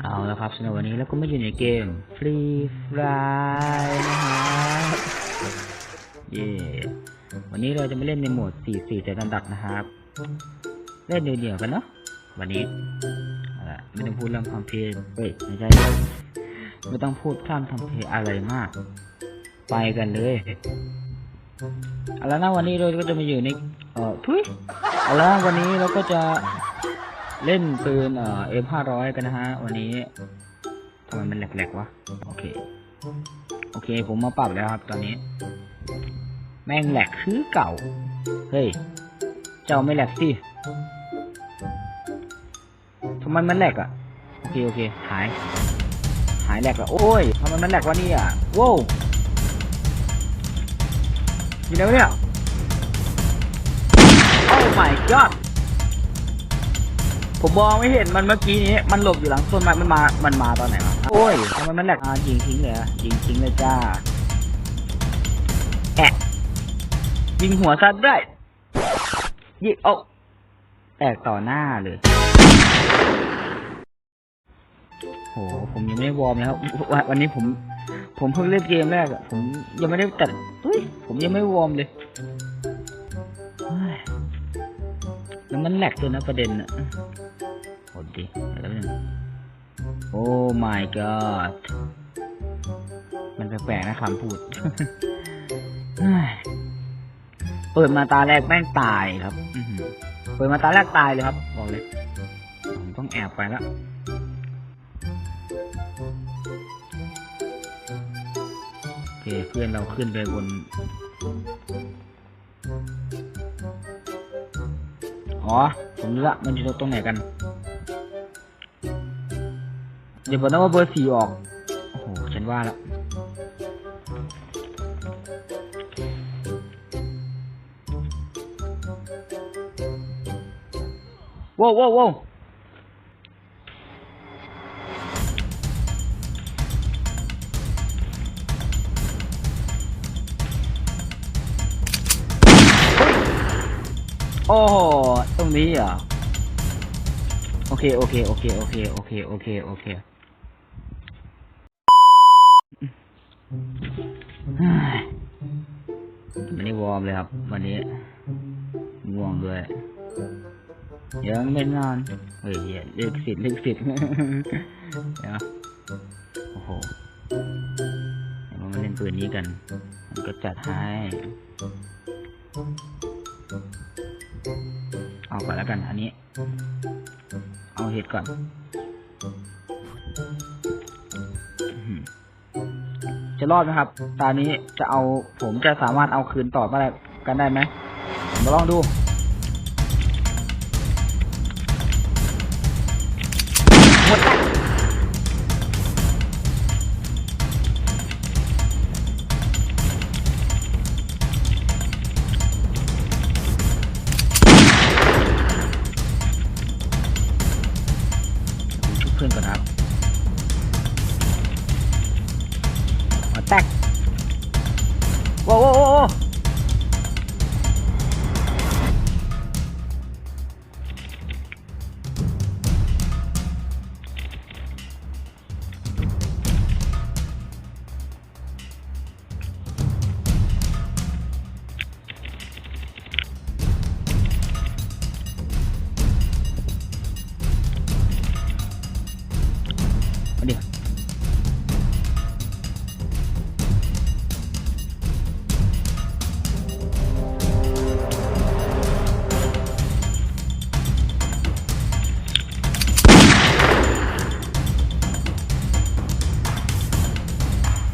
เอาละครับสำหรับวันนี้เราก็มาอยู่ในเกม Free Fire นะครับเย่วันนี้เราจะมาเล่นในโหมด 4-4แต่ลำดับนะครับ เล่นเดี่ยวๆกันเนาะวันนี้ไม่ต้องพูดเรื่องความเพลงเฮ้ยไม่ใช่ไม่ต้องพูดพร่ำทำเพลงอะไรมาก ไปกันเลยเอาละนะวันนี้เราก็จะมาอยู่ในเอ่อทุยเอาละวันนี้เราก็จะ เล่นปืนเอ่อ M500 กันนะฮะ วันนี้ทำไมมันแหลกๆวะ โอเค โอเค ผมมาปรับแล้วครับตอนนี้ แม่งแหลกคือเก่า เฮ้ย เจ้าไม่แหลกสิทำไมมันแหลกอะโอเค โอเค หาย หายแหลกล้วโอ้ยทำไมมันแหลกวะเนี่ยโว้วอยู่ไหนวะเนี่ย โอ้ my god ผมมองไม่เห็นมันเมื่อกี้นี้ มันหลบอยู่หลังต้นไม้มันมา มันมาตอนไหนวะโอ้ยทำไมมันแหลกอ่ายิงทิ้งเลยอะยิงทิ้งเลยจ้า แอะยิงหัวซัดได้ยิงเอาแตกต่อหน้าเลย โห ผมยังไม่ได้วอร์มเลยครับวันวันนี้ผม ผมเพิ่งเล่นเกมแรกอะผมยังไม่ได้จัดเฮ้ย ผมยังไม่วอร์มเลย แล้วมันแหลกตัวนะประเด็นอะโหดดิแล้วนึงโอ้ my god มันแปลกๆนะคำพูด เปิดมาตาแรกแม่งตายครับอืเปิดมาตาแรกตายเลยครับ บอกเลย ผมต้องแอบไปแล้วโอเคเพื่อนเราขึ้นไปบน อ๋อ ผมรู้ละมันอยู่ตรงไหนกัน เดี๋ยวผมต้องเอาเบอร์สี่ออก โอ้โห ฉันว่าละว้าวว้าว โอ้โหตรงนี้เหรอโอเคโอเคโอเคโอเคโอเคโอเคโอเควันนี้วอร์มเลยครับ วันนี้ง่วงด้วยยังไม่นอนเฮ้ยเหี้ยเลือกสิทธิ์เลือกสิทธิ์เดี๋ยวโอ้โหเดี๋ยวมาเล่นปืนนี้กัน มันก็จัดให้ เอาก่อนแล้วกัน อันนี้ เอาเห็ดก่อนจะรอดไหมครับ ตอนนี้จะเอาผมจะสามารถเอาคืนต่อมาได้กันได้ไหมมาลองดู โว้โ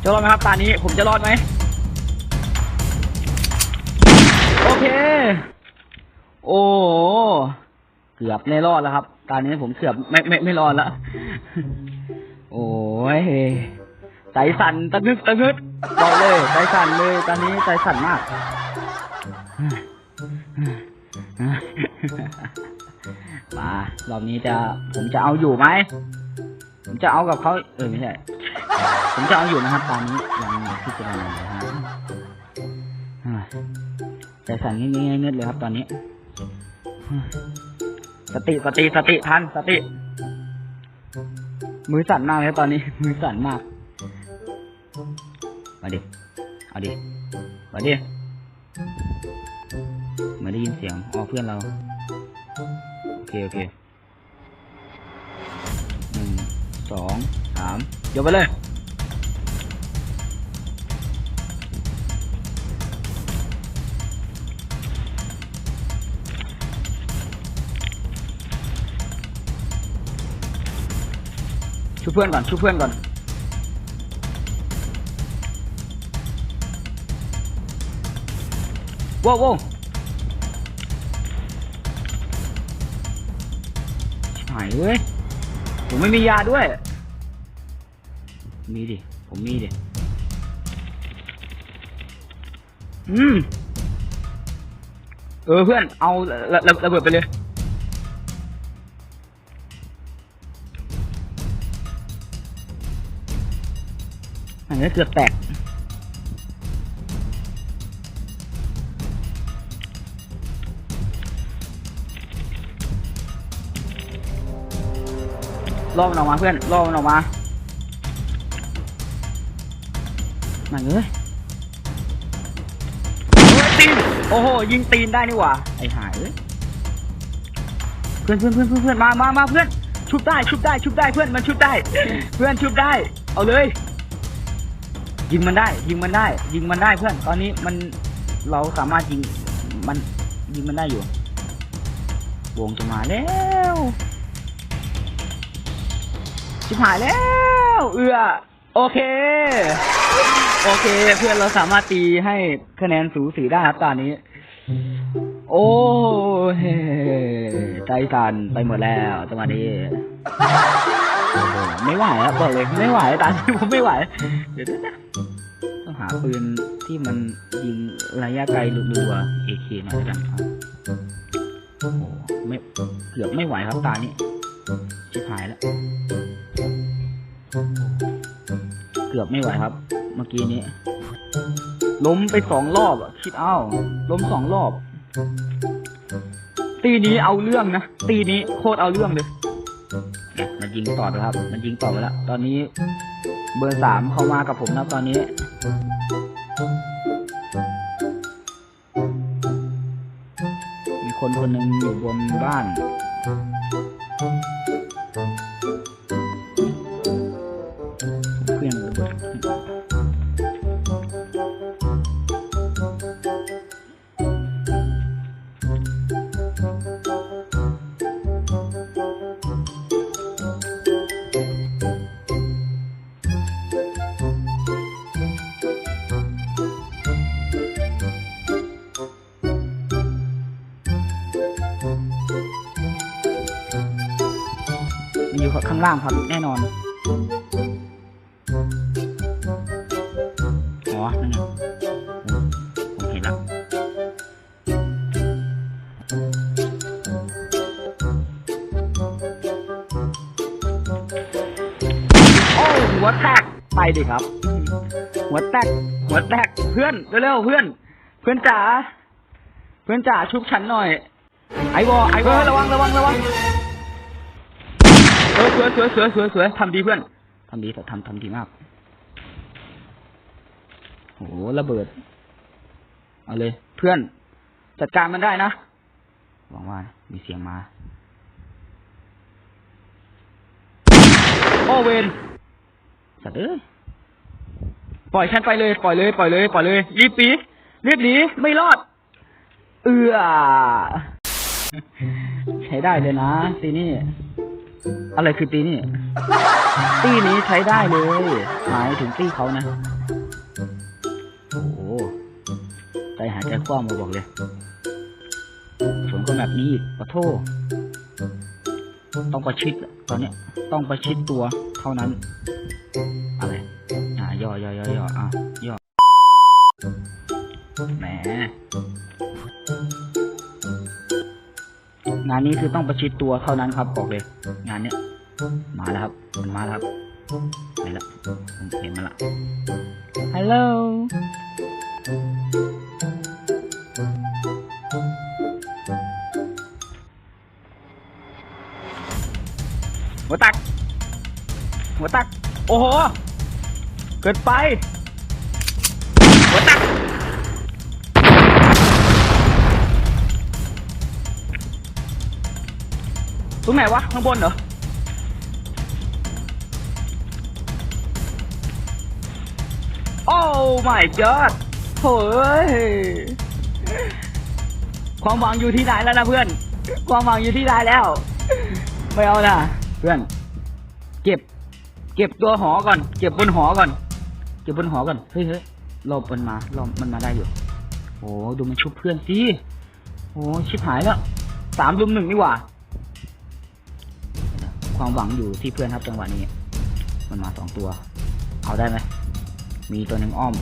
จะรอดไหมครับตอนนี้ผมจะรอดไหมโอเค โอ้เกือบไม่รอดแล้วครับ ตอนนี้ผมเกือบไม่ไม่ไม่รอดแล้วโอ้ยใจสั่นตะนึกตะนึกบอกเลยใจสั่นเลย ตอนนี้ใจสั่นมากมารอบนี้จะผมจะเอาอยู่ไหมผมจะเอากับเขาเออไม่ใช่ ผมจะเอาอยู่นะครับตอนนี้ยังพิจารณาอยู่นะฮะอ่สั่นเงี้ยเงี้ยเลยครับตอนนี้ สติสติสติทันสติ มือสั่นมากเลยตอนนี้ มือสั่นมาก มาดิ เอาดิ มาดิไมาได้ยินเสียงอ๋อเพื่อนเรา โอเค โอเคหนึ่งสองสามยกไปเลย ช่วยเพื่อนก่อนช่วยเพื่อนก่อน ว้าวว้าวชิบหายเว้ย ผมไม่มียาด้วย มีดิ ผมมีดิ อืม เออเพื่อน เอาระระระเบิดไปเลย อันนี้เกือบแตกล่อมันออกมาเพื่อนล่อมันออกมามันเอ้ยโอ้ยตีนโอ้โหยิงตีนได้นี่หว่าไอ้หายเอ้ยเพื่อนเพื่อนเพื่อนเพื่อนมามามาเพื่อนชุบได้ชุบได้ชุบได้เพื่อนมันชุบได้ เพื่อนชุบได้ เอาเลย ยิงมันได้ ยิงมันได้ ยิงมันได้เพื่อน ตอนนี้มันเราสามารถยิงมันยิงมันได้อยู่ วงจะมาแล้วชิบหายแล้ว เอือโอเค โอเค เพื่อนเราสามารถตีให้คะแนนสูสีได้ครับตอนนี้ โอ้เฮใจสั่นไปหมดแล้วจังหวะนี้ ไม่ไหวครับบอกเลยไม่ไหวตอนนี้ผมไม่ไหว เดี๋ยวนะต้องหาปืนที่มันยิงระยะไกลรัวๆเอเคหน่อยกันครับโอ้โหไม่เกือบไม่ไหวครับตานี้ชิบหายแล้ว เกือบไม่ไหวครับ เมื่อกี้นี้ ล้มไปสองรอบอะคิดเอาล้มสองรอบ ตีนี้เอาเรื่องนะ ตีนี้โคตรเอาเรื่องเลย มันยิงต่อไปครับ มันยิงต่อไปแล้ว ตอนนี้เบอร์สามเข้ามากับผมนะตอนนี้ มีคนคนหนึ่งอยู่บนบ้านางล่างครับแน่นอน อ๋อ นั่นไงผมเห็นแล้วโอ้หัวแตก ไปดิครับ หัวแตก หัวแตก เพื่อน เร็วๆ เพื่อน เพื่อนจ๋า เพื่อนจ๋าชุบฉันหน่อย ไอวอไอวอระวัง ระวัง ระวัง เออสวยสวยสวยสวยสวยทำดีเพื่อนทำดีแต่ทำทำดีมากโหระเบิด เอาเลย เพื่อน จัดการมันได้นะหวังว่ามีเสียงมา โอเวนสัตว์เอ้ยปล่อยฉันไปเลย ปล่อยเลย ปล่อยเลย ปล่อยเลย รีบปีรีบหนี ไม่รอด เอือใช้ได้เลยนะซีนี่ อะไรคือตีนี่ ตีนี้ใช้ได้เลย หมายถึงตีเขานะ โอ้โหใจหายใจคว่ำมาบอกเลยสวนคนแบบนี้ขอโทษ ต้องประชิดตอนนี้ต้องประชิดตัวเท่านั้น อะไร อ่าย่อย่อย่อย่ออะย่อแหม งานนี้คือต้องประชิดตัวเท่านั้นครับบอกเลย งานเนี้ยมาแล้วครับมันมาแล้วครับไปแล้วผมเห็นมันละฮัลโหลหัวตัก หัวตัก โอ้โห เกิดไป ตรงไหนวะ ข้างบนเหรอ โอ้ my god โถ่เอ้ยความหวังอยู่ที่นายแล้วนะเพื่อน ความหวังอยู่ที่นายแล้ว ไม่เอานะเพื่อน เก็บ เก็บตัวหอก่อน เก็บบนหอก่อน เก็บบนหอก่อน เฮ้ยเฮ้ยรอบมันมารอบมันมาได้อยู่ โอ้ดูมันชุบเพื่อนสิ โอ้ชิบหายแล้วสามรุมหนึ่งนี่หว่า ความหวังอยู่ที่เพื่อนครับจังหวะนี้ มันมาสองตัว เอาได้ไหมมีตัวหนึ่งอ้อม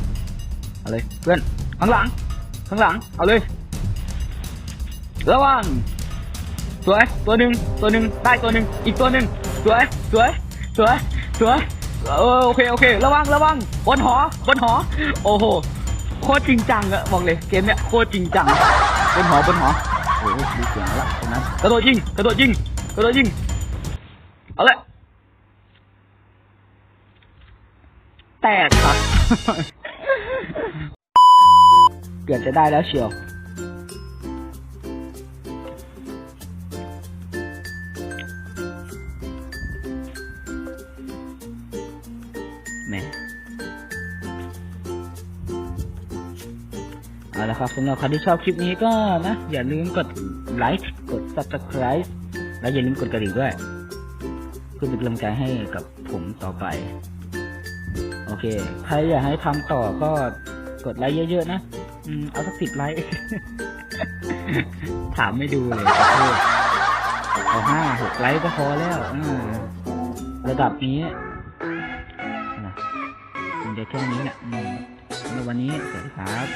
เอาเลย เพื่อน ข้างหลัง ข้างหลัง เอาเลย ระวัง สวย ตัวหนึ่งตัวหนึ่งได้ตัวหนึ่งอีกตัวหนึ่งสวย สวย สวย สวยเออโอเค โอเค ระวัง ระวัง บนหอ บนหอ โอ้โห โคตรจริงจังอะบอกเลย เกมเนี้ยโคตรจริงจัง บนหอ บนหอ โอ้โหมีเสียงแล้วตรงนั้น กระโดดยิง กระโดดยิง กระโดดยิง เอาลยแตกครับ เกือบจะได้แล้วเชียวแหม่เอาละครับสำหรับใครที่ชอบคลิปนี้ก็นะ อย่าลืมกดไลค์กด subscribe และอย่าลืมกดกระดิ่งด้วย เพื่อเป็นกำลังใจให้กับผมต่อไป โอเค ใครอยากให้ทำต่อก็กดไลค์เยอะๆนะอืมเอาสักสิบไลค์ถามไม่ดูเลยเอาห้าหกไลค์ก็พอแล้วระดับนี้นะคุณจะแค่นี้แหละอืมในวันนี้สวัสดีครับ